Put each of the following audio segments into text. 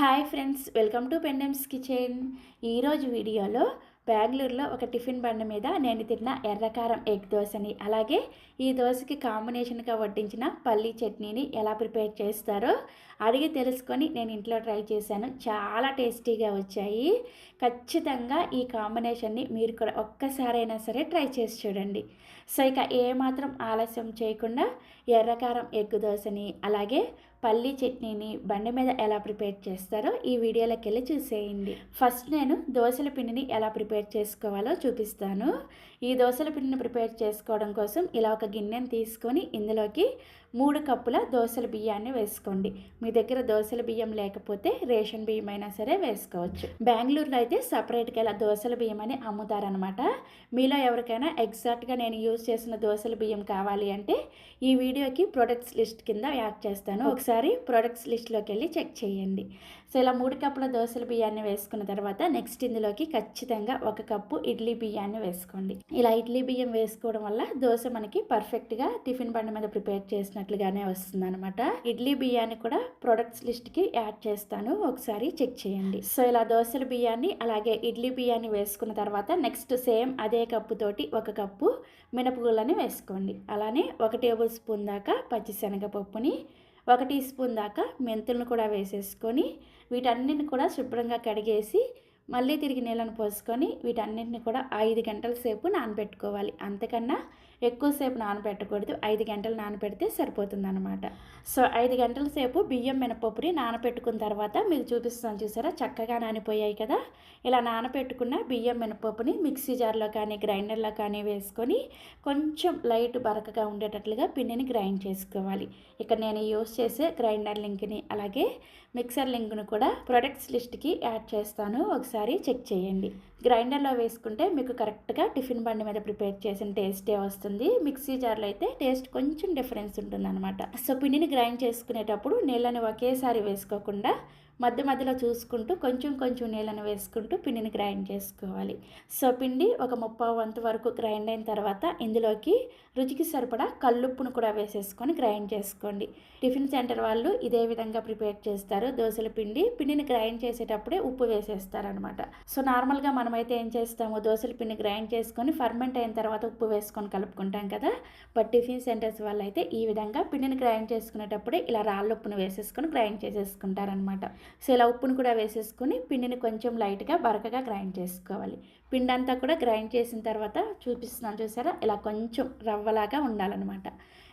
Hi friends welcome to పెండమ్స్ kitchen. ఈరోజు వీడియోలో బెంగళూరులో ఒక టిఫిన్ బండ మీద నేను తిన్న ఎర్రకారం ఎగ్ దోశని అలాగే ఈ దోశకి కాంబినేషన్గా వడ్డించిన పల్లీ చట్నీని ఎలా ప్రిపేర్ చేస్తారో అడిగి తెలుసుకొని నేను ఇంట్లో ట్రై చేశాను. చాలా టేస్టీగా వచ్చాయి. ఖచ్చితంగా ఈ కాంబినేషన్ని మీరు కూడా ఒక్కసారైనా సరే ట్రై చేసి చూడండి. సో ఇక ఏమాత్రం ఆలస్యం చేయకుండా ఎర్రకారం ఎగ్ దోశని అలాగే పల్లీ చట్నీని బండి మీద ఎలా ప్రిపేర్ చేస్తారో ఈ వీడియోలోకి వెళ్ళి చూసేయండి. ఫస్ట్ నేను దోశల పిండిని ఎలా ప్రిపేర్ చేసుకోవాలో చూపిస్తాను. ఈ దోశల పిండిని ప్రిపేర్ చేసుకోవడం కోసం ఇలా ఒక గిన్నెను తీసుకొని ఇందులోకి మూడు కప్పుల దోశల బియ్యాన్ని వేసుకోండి. మీ దగ్గర దోశల బియ్యం లేకపోతే రేషన్ బియ్యం అయినా సరే వేసుకోవచ్చు. బెంగళూరులో అయితే సపరేట్గా ఇలా దోశల బియ్యం అని అమ్ముతారనమాట మీలో ఎవరికైనా ఎగ్జాక్ట్గా నేను యూజ్ చేసిన దోశల బియ్యం కావాలి అంటే ఈ వీడియోకి ప్రొడక్ట్స్ లిస్ట్ కింద యాడ్ చేస్తాను. ఒకసారి ప్రొడక్ట్స్ లిస్ట్లోకి వెళ్ళి చెక్ చేయండి. సో ఇలా మూడు కప్పుల దోశల బియ్యాన్ని వేసుకున్న తర్వాత నెక్స్ట్ ఇందులోకి ఖచ్చితంగా ఒక కప్పు ఇడ్లీ బియ్యాన్ని వేసుకోండి. ఇలా ఇడ్లీ బియ్యం వేసుకోవడం వల్ల దోశ మనకి పర్ఫెక్ట్గా టిఫిన్ బండి మీద ప్రిపేర్ చేసినట్లుగానే వస్తుంది అనమాట ఇడ్లీ బియ్యాన్ని కూడా ప్రొడక్ట్స్ లిస్ట్కి యాడ్ చేస్తాను. ఒకసారి చెక్ చేయండి. సో ఇలా దోశల బియ్యాన్ని అలాగే ఇడ్లీ బియ్యాన్ని వేసుకున్న తర్వాత నెక్స్ట్ సేమ్ అదే కప్పుతోటి ఒక కప్పు మినపగుళ్ళని వేసుకోండి. అలానే ఒక టేబుల్ స్పూన్ దాకా పచ్చిశనగపప్పుని ఒక టీ స్పూన్ దాకా మెంతులను కూడా వేసేసుకొని వీటన్నిటిని కూడా శుభ్రంగా కడిగేసి మళ్ళీ తిరిగి నీళ్ళను పోసుకొని వీటన్నిటిని కూడా ఐదు గంటల సేపు నానబెట్టుకోవాలి. అంతకన్నా ఎక్కువసేపు నానబెట్టకూడదు ఐదు గంటలు నానబెడితే సరిపోతుందన్నమాట. సో ఐదు గంటల సేపు బియ్యం మినపప్పుని నానబెట్టుకున్న తర్వాత మీకు చూపిస్తాను చూసారా? చక్కగా నానిపోయాయి కదా? ఇలా నానబెట్టుకున్న బియ్యం మినపప్పుని మిక్సీ జార్లో కానీ గ్రైండర్లో కానీ వేసుకొని కొంచెం లైట్ బరకగా ఉండేటట్లుగా పిండిని గ్రైండ్ చేసుకోవాలి. ఇక్కడ నేను యూస్ చేసే గ్రైండర్ లింక్ని అలాగే మిక్సర్ లింక్ను కూడా ప్రొడక్ట్స్ లిస్ట్కి యాడ్ చేస్తాను. ఒకసారి చెక్ చేయండి. గ్రైండర్లో వేసుకుంటే మీకు కరెక్ట్గా టిఫిన్ బండి మీద ప్రిపేర్ చేసిన టేస్టే వస్తుంది. మిక్సీ జార్లో అయితే టేస్ట్ కొంచెం డిఫరెన్స్ ఉంటుందన్నమాట. సో పిండిని గ్రైండ్ చేసుకునేటప్పుడు నీళ్ళని ఒకేసారి వేసుకోకుండా మధ్య మధ్యలో చూసుకుంటూ కొంచెం కొంచెం నీళ్ళని వేసుకుంటూ పిండిని గ్రైండ్ చేసుకోవాలి. సో పిండి ఒక ముప్పై వంతు వరకు గ్రైండ్ అయిన తర్వాత ఇందులోకి రుచికి సరిపడా కల్లుప్పును కూడా వేసేసుకొని గ్రైండ్ చేసుకోండి. టిఫిన్ సెంటర్ వాళ్ళు ఇదే విధంగా ప్రిపేర్ చేస్తారు. దోశల పిండి పిండిని గ్రైండ్ చేసేటప్పుడే ఉప్పు వేసేస్తారనమాట సో నార్మల్గా మనమైతే ఏం చేస్తాము? దోశల పిండి గ్రైండ్ చేసుకొని ఫర్మెంట్ అయిన తర్వాత ఉప్పు వేసుకొని కలుపుకుంటాం కదా? బట్ టిఫిన్ సెంటర్స్ వాళ్ళు అయితే ఈ విధంగా పిండిని గ్రైండ్ చేసుకునేటప్పుడే ఇలా రాళ్ళ ఉప్పును వేసేసుకొని గ్రైండ్ చేసేసుకుంటారనమాట సో ఇలా ఉప్పును కూడా వేసేసుకుని పిండిని కొంచెం లైట్గా బరకగా గ్రైండ్ చేసుకోవాలి. పిండి అంతా కూడా గ్రైండ్ చేసిన తర్వాత చూపిస్తున్నాను చూసారా? ఇలా కొంచెం రవ్వలాగా ఉండాలన్నమాట.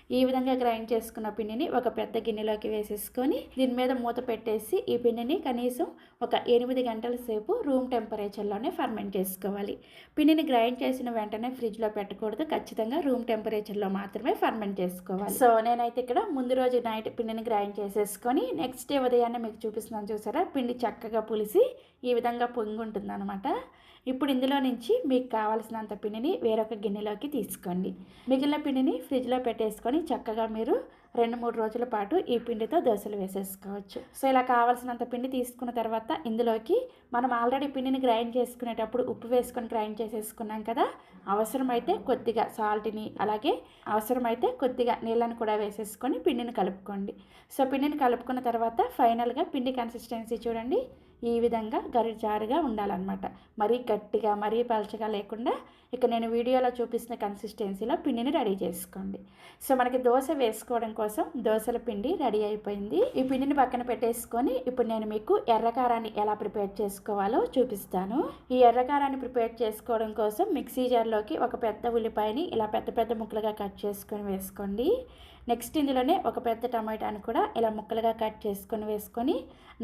ఈ విధంగా గ్రైండ్ చేసుకున్న పిండిని ఒక పెద్ద గిన్నెలోకి వేసేసుకొని దీని మీద మూత పెట్టేసి ఈ పిండిని కనీసం ఒక ఎనిమిది గంటల సేపు రూమ్ టెంపరేచర్లోనే ఫర్మెంట్ చేసుకోవాలి. పిండిని గ్రైండ్ చేసిన వెంటనే ఫ్రిడ్జ్లో పెట్టకూడదు. ఖచ్చితంగా రూమ్ టెంపరేచర్లో మాత్రమే ఫర్మెంట్ చేసుకోవాలి. సో నేనైతే ఇక్కడ ముందు రోజు నైట్ పిండిని గ్రైండ్ చేసేసుకొని నెక్స్ట్ డే ఉదయాన్నే మీకు చూపిస్తున్నాను చూసారా? పిండి చక్కగా పులిసి ఈ విధంగా పొంగి ఉంటుంది అనమాట ఇప్పుడు ఇందులో నుంచి మీకు కావాల్సినంత పిండిని వేరొక గిన్నెలోకి తీసుకోండి. మిగిలిన పిండిని ఫ్రిడ్జ్లో పెట్టేసుకొని చక్కగా మీరు రెండు మూడు రోజుల పాటు ఈ పిండితో దోశలు వేసేసుకోవచ్చు. సో ఇలా కావాల్సినంత పిండి తీసుకున్న తర్వాత ఇందులోకి మనం ఆల్రెడీ పిండిని గ్రైండ్ చేసుకునేటప్పుడు ఉప్పు వేసుకొని గ్రైండ్ చేసేసుకున్నాం కదా అవసరమైతే కొద్దిగా సాల్ట్ని అలాగే అవసరమైతే కొద్దిగా నీళ్ళని కూడా వేసేసుకొని పిండిని కలుపుకోండి. సో పిండిని కలుపుకున్న తర్వాత ఫైనల్గా పిండి కన్సిస్టెన్సీ చూడండి. ఈ విధంగా గరిజారుగా ఉండాలన్నమాట. మరీ గట్టిగా మరీ పలచగా లేకుండా ఇక నేను వీడియోలో చూపిస్తున్న కన్సిస్టెన్సీలో పిండిని రెడీ చేసుకోండి. సో మనకి దోశ వేసుకోవడం కోసం దోశల పిండి రెడీ అయిపోయింది. ఈ పిండిని పక్కన పెట్టేసుకొని ఇప్పుడు నేను మీకు ఎర్రకారాన్ని ఎలా ప్రిపేర్ చేసుకోవాలో చూపిస్తాను. ఈ ఎర్రకారాన్ని ప్రిపేర్ చేసుకోవడం కోసం మిక్సీ జార్లోకి ఒక పెద్ద ఉల్లిపాయని ఇలా పెద్ద పెద్ద ముక్కలుగా కట్ చేసుకొని వేసుకోండి. నెక్స్ట్ ఇందులోనే ఒక పెద్ద టమాటాను కూడా ఇలా ముక్కలుగా కట్ చేసుకొని వేసుకొని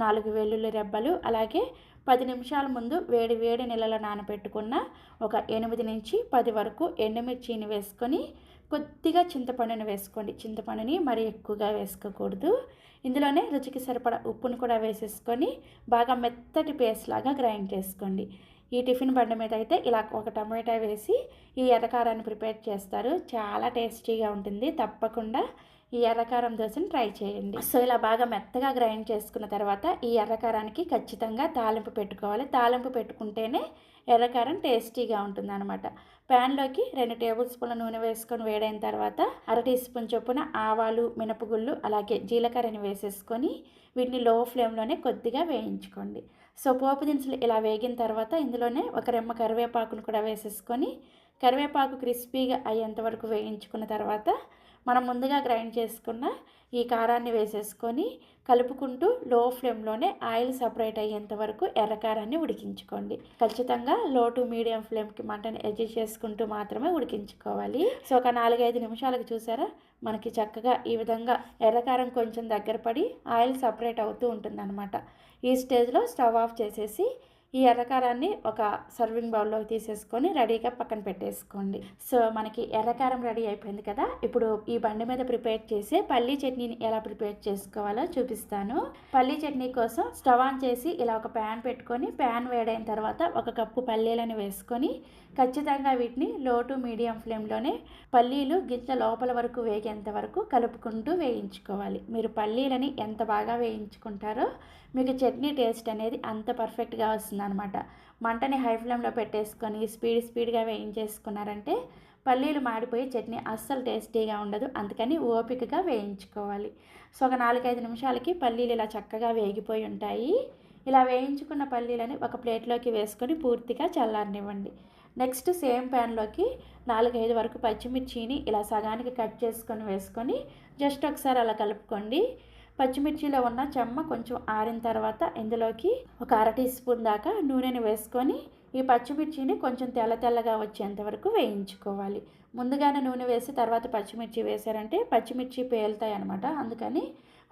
నాలుగు వెల్లుల్లి రెబ్బలు అలాగే పది నిమిషాల ముందు వేడి వేడి నీళ్ళలో నానబెట్టుకున్న ఒక ఎనిమిది నుంచి పది వరకు ఎండుమిర్చిని వేసుకొని కొద్దిగా చింతపండుని వేసుకోండి. చింతపండుని మరీ ఎక్కువగా వేసుకోకూడదు. ఇందులోనే రుచికి సరిపడా ఉప్పును కూడా వేసేసుకొని బాగా మెత్తటి పేస్ట్ లాగా గ్రైండ్ చేసుకోండి. ఈ టిఫిన్ బండి మీద అయితే ఇలా ఒక టమాటా వేసి ఈ ఎర్రకారాన్ని ప్రిపేర్ చేస్తారు. చాలా టేస్టీగా ఉంటుంది. తప్పకుండా ఈ ఎర్రకారం దోశని ట్రై చేయండి. సో ఇలా బాగా మెత్తగా గ్రైండ్ చేసుకున్న తర్వాత ఈ ఎర్రకారానికి ఖచ్చితంగా తాలింపు పెట్టుకోవాలి. తాలింపు పెట్టుకుంటేనే ఎర్రకారం టేస్టీగా ఉంటుంది అనమాట ప్యాన్లోకి రెండు టేబుల్ స్పూన్ల నూనె వేసుకొని వేడైన తర్వాత అర టీ స్పూన్ చొప్పున ఆవాలు మినపగుళ్ళు అలాగే జీలకర్రని వేసేసుకొని వీటిని లో ఫ్లేమ్లోనే కొద్దిగా వేయించుకోండి. సో పోపు దినుసులు ఇలా వేగిన తర్వాత ఇందులోనే ఒక రెమ్మ కరివేపాకును కూడా వేసేసుకొని కరివేపాకు క్రిస్పీగా అయ్యేంత వరకు వేయించుకున్న తర్వాత మనం ముందుగా గ్రైండ్ చేసుకున్న ఈ కారాన్ని వేసేసుకొని కలుపుకుంటూ లో ఫ్లేమ్లోనే ఆయిల్ సపరేట్ అయ్యేంత వరకు ఎర్రకారాన్ని ఉడికించుకోండి. ఖచ్చితంగా లో టు మీడియం ఫ్లేమ్కి మంటను అడ్జస్ట్ చేసుకుంటూ మాత్రమే ఉడికించుకోవాలి. సో ఒక నాలుగైదు నిమిషాలకు చూసారా? మనకి చక్కగా ఈ విధంగా ఎర్రకారం కొంచెం దగ్గర పడి ఆయిల్ సపరేట్ అవుతూ ఉంటుందన్నమాట. ఈ స్టేజ్లో స్టవ్ ఆఫ్ చేసేసి ఈ ఎర్రకారాన్ని ఒక సర్వింగ్ బౌల్లోకి తీసేసుకొని రెడీగా పక్కన పెట్టేసుకోండి. సో మనకి ఎర్రకారం రెడీ అయిపోయింది కదా? ఇప్పుడు ఈ బండి మీద ప్రిపేర్ చేసి పల్లీ చట్నీని ఎలా ప్రిపేర్ చేసుకోవాలో చూపిస్తాను. పల్లీ చట్నీ కోసం స్టవ్ ఆన్ చేసి ఇలా ఒక ప్యాన్ పెట్టుకొని ప్యాన్ వేడైన తర్వాత ఒక కప్పు పల్లీలను వేసుకొని ఖచ్చితంగా వీటిని లో టు మీడియం ఫ్లేమ్లోనే పల్లీలు గింజ లోపల వరకు వేగేంత వరకు కలుపుకుంటూ వేయించుకోవాలి. మీరు పల్లీలని ఎంత బాగా వేయించుకుంటారో మీకు చట్నీ టేస్ట్ అనేది అంత పర్ఫెక్ట్గా వస్తుందన్నమాట. మంటని హై ఫ్లేమ్లో పెట్టేసుకొని స్పీడ్ స్పీడ్గా వేయించేసుకున్నారంటే పల్లీలు మాడిపోయి చట్నీ అస్సలు టేస్టీగా ఉండదు. అందుకని ఓపికగా వేయించుకోవాలి. సో ఒక నాలుగైదు నిమిషాలకి పల్లీలు ఇలా చక్కగా వేగిపోయి ఉంటాయి. ఇలా వేయించుకున్న పల్లీలని ఒక ప్లేట్లోకి వేసుకొని పూర్తిగా చల్లారనివ్వండి. నెక్స్ట్ సేమ్ ప్యాన్లోకి నాలుగైదు వరకు పచ్చిమిర్చిని ఇలా సగానికి కట్ చేసుకొని వేసుకొని జస్ట్ ఒకసారి అలా కలుపుకోండి. పచ్చిమిర్చిలో ఉన్న చెమ్మ కొంచెం ఆరిన తర్వాత ఇందులోకి ఒక అర టీ స్పూన్ దాకా నూనెని వేసుకొని ఈ పచ్చిమిర్చిని కొంచెం తెల్ల తెల్లగా వచ్చేంత వరకు వేయించుకోవాలి. ముందుగానే నూనె వేసి తర్వాత పచ్చిమిర్చి వేసారంటే పచ్చిమిర్చి పేలుతాయి అనమాట అందుకని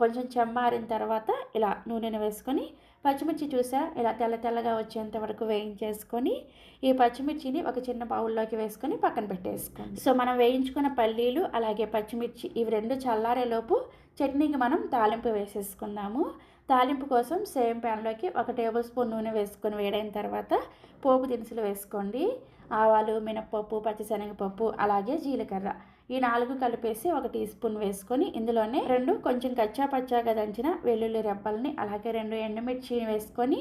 కొంచెం చెమ్మారిన తర్వాత ఇలా నూనెను వేసుకొని పచ్చిమిర్చి చూసా? ఇలా తెల్ల తెల్లగా వచ్చేంత వరకు వేయించేసుకొని ఈ పచ్చిమిర్చిని ఒక చిన్న బౌల్లోకి వేసుకొని పక్కన పెట్టేసుకోండి. సో మనం వేయించుకున్న పల్లీలు అలాగే పచ్చిమిర్చి ఇవి రెండు చల్లారేలోపు చట్నీకి మనం తాలింపు వేసేసుకుందాము. తాలింపు కోసం సేమ్ ప్యాన్లోకి ఒక టేబుల్ స్పూన్ నూనె వేసుకొని వేడైన తర్వాత పోపు దినుసులు వేసుకోండి. ఆవాలు మినప్పప్పు పచ్చిశనగపప్పు అలాగే జీలకర్ర. ఈ నాలుగు కలిపేసి ఒక టీ స్పూన్ వేసుకొని ఇందులోనే రెండు కొంచెం కచ్చా పచ్చాగా దంచిన వెల్లుల్లి రెబ్బల్ని అలాగే రెండు ఎండుమిర్చి వేసుకొని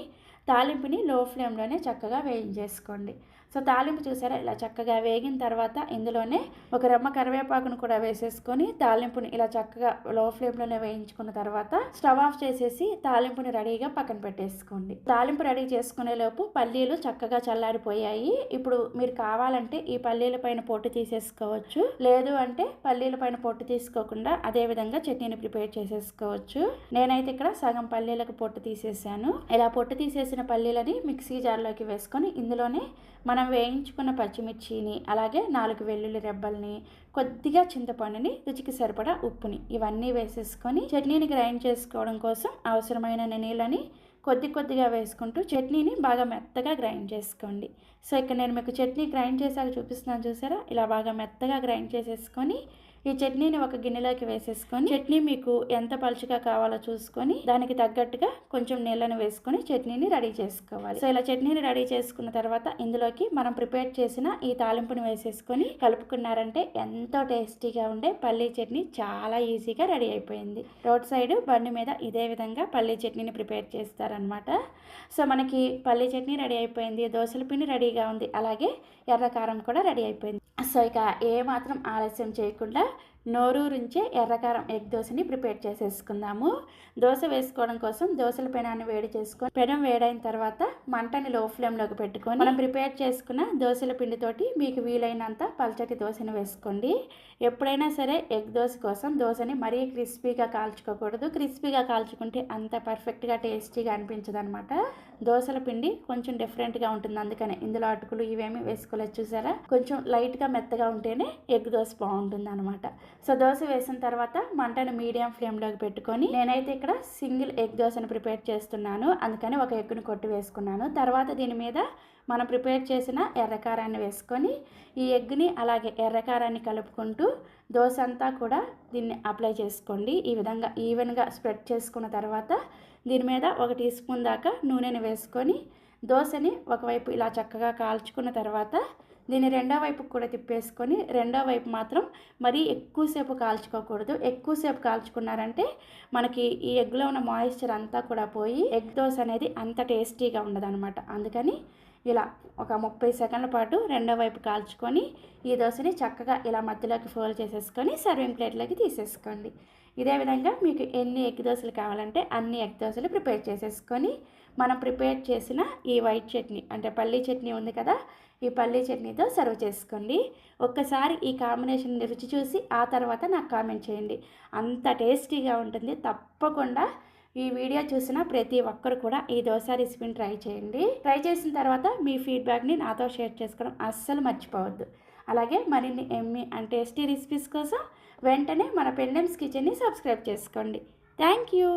తాలింపుని లో ఫ్లేమ్లోనే చక్కగా వేయించేసుకోండి. సో తాలింపు చూసారా? ఇలా చక్కగా వేగిన తర్వాత ఇందులోనే ఒక రెమ్మ కరివేపాకును కూడా వేసేసుకొని తాలింపుని ఇలా చక్కగా లో ఫ్లేమ్లోనే వేయించుకున్న తర్వాత స్టవ్ ఆఫ్ చేసేసి తాలింపుని రెడీగా పక్కన పెట్టేసుకోండి. తాలింపు రెడీ చేసుకునే లోపు పల్లీలు చక్కగా చల్లారిపోయాయి. ఇప్పుడు మీరు కావాలంటే ఈ పల్లీల పైన పొట్టు తీసేసుకోవచ్చు. లేదు అంటే పల్లీల పైన పొట్టు తీసుకోకుండా అదే విధంగా చట్నీని ప్రిపేర్ చేసేసుకోవచ్చు. నేనైతే ఇక్కడ సగం పల్లీలకు పొట్టు తీసేసాను. ఇలా పొట్టు తీసేసిన పల్లీలని మిక్సీ జార్లోకి వేసుకొని ఇందులోనే మనం వేయించుకున్న పచ్చిమిర్చిని అలాగే నాలుగు వెల్లుల్లి రెబ్బల్ని కొద్దిగా చింతపండుని రుచికి సరిపడా ఉప్పుని ఇవన్నీ వేసేసుకొని చట్నీని గ్రైండ్ చేసుకోవడం కోసం అవసరమైన నీళ్ళని కొద్ది కొద్దిగా వేసుకుంటూ చట్నీని బాగా మెత్తగా గ్రైండ్ చేసుకోండి. సో ఇక్కడ నేను మీకు చట్నీ గ్రైండ్ చేశాక చూపిస్తున్నాను చూసారా? ఇలా బాగా మెత్తగా గ్రైండ్ చేసేసుకొని ఈ చట్నీని ఒక గిన్నెలోకి వేసేసుకొని చట్నీ మీకు ఎంత పలుచగా కావాలో చూసుకొని దానికి తగ్గట్టుగా కొంచెం నీళ్ళను వేసుకొని చట్నీని రెడీ చేసుకోవాలి. సో ఇలా చట్నీని రెడీ చేసుకున్న తర్వాత ఇందులోకి మనం ప్రిపేర్ చేసిన ఈ తాలింపుని వేసేసుకొని కలుపుకున్నారంటే ఎంతో టేస్టీగా ఉండే పల్లీ చట్నీ చాలా ఈజీగా రెడీ అయిపోయింది. రోడ్ సైడ్ బండి మీద ఇదే విధంగా పల్లీ చట్నీని ప్రిపేర్ చేస్తారనమాట సో మనకి పల్లీ చట్నీ రెడీ అయిపోయింది దోశల పిండి రెడీగా ఉంది అలాగే ఎర్రకారం కూడా రెడీ అయిపోయింది. సో ఇక ఏమాత్రం ఆలస్యం చేయకుండా నోరూరించే ఎర్రకారం ఎగ్ దోశని ప్రిపేర్ చేసేసుకుందాము. దోశ వేసుకోవడం కోసం దోశల పెనాన్ని వేడి చేసుకొని పెనం వేడైన తర్వాత మంటని లో ఫ్లేమ్లోకి పెట్టుకొని మనం ప్రిపేర్ చేసుకున్న దోశల పిండితోటి మీకు వీలైనంత పల్చటి దోశని వేసుకోండి. ఎప్పుడైనా సరే ఎగ్ దోశ కోసం దోశని మరీ క్రిస్పీగా కాల్చుకోకూడదు. క్రిస్పీగా కాల్చుకుంటే అంత పర్ఫెక్ట్గా టేస్టీగా అనిపించదనమాట దోశల పిండి కొంచెం డిఫరెంట్గా ఉంటుంది. అందుకనే ఇందులో అటుకులు ఇవేమి వేసుకోలేదు. చూసారా? కొంచెం లైట్గా మెత్తగా ఉంటేనే ఎగ్ దోశ బాగుంటుంది అనమాట సో దోశ వేసిన తర్వాత మంటను మీడియం ఫ్లేమ్లోకి పెట్టుకొని నేనైతే ఇక్కడ సింగిల్ ఎగ్ దోశను ప్రిపేర్ చేస్తున్నాను. అందుకని ఒక ఎగ్ను కొట్టి వేసుకున్నాను. తర్వాత దీని మీద మనం ప్రిపేర్ చేసిన ఎర్రకారాన్ని వేసుకొని ఈ ఎగ్ని అలాగే ఎర్రకారాన్ని కలుపుకుంటూ దోశ అంతా కూడా దీన్ని అప్లై చేసుకోండి. ఈ విధంగా ఈవెన్గా స్ప్రెడ్ చేసుకున్న తర్వాత దీని మీద ఒక టీ స్పూన్ దాకా నూనెని వేసుకొని దోశని ఒకవైపు ఇలా చక్కగా కాల్చుకున్న తర్వాత దీన్ని రెండో వైపు కూడా తిప్పేసుకొని రెండో వైపు మాత్రం మరీ ఎక్కువసేపు కాల్చుకోకూడదు. ఎక్కువసేపు కాల్చుకున్నారంటే మనకి ఈ ఎగ్లో ఉన్న మాయిశ్చర్ అంతా కూడా పోయి ఎగ్ దోశ అనేది అంత టేస్టీగా ఉండదన్నమాట. అందుకని ఇలా ఒక ముప్పై సెకండ్ల పాటు రెండో వైపు కాల్చుకొని ఈ దోశని చక్కగా ఇలా మధ్యలోకి ఫోల్డ్ చేసేసుకొని సర్వింగ్ ప్లేట్లోకి తీసేసుకోండి. ఇదే విధంగా మీకు ఎన్ని ఎగ్ దోశలు కావాలంటే అన్ని ఎగ్ దోశలు ప్రిపేర్ చేసేసుకొని మనం ప్రిపేర్ చేసిన ఈ వైట్ చట్నీ అంటే పల్లీ చట్నీ ఉంది కదా ఈ పల్లీ చట్నీతో సర్వ్ చేసుకోండి. ఒక్కసారి ఈ కాంబినేషన్ రుచి చూసి ఆ తర్వాత నాకు కామెంట్ చేయండి. అంత టేస్టీగా ఉంటుంది. తప్పకుండా ఈ వీడియో చూసిన ప్రతి ఒక్కరు కూడా ఈ దోశ రెసిపీని ట్రై చేయండి. ట్రై చేసిన తర్వాత మీ ఫీడ్బ్యాక్ని నాతో షేర్ చేసుకోవడం అస్సలు మర్చిపోవద్దు. అలాగే మరిన్ని ఎమ్మి అండ్ టేస్టీ రెసిపీస్ కోసం వెంటనే మన పెండెమ్స్ కిచెన్ని సబ్స్క్రైబ్ చేసుకోండి. Thank you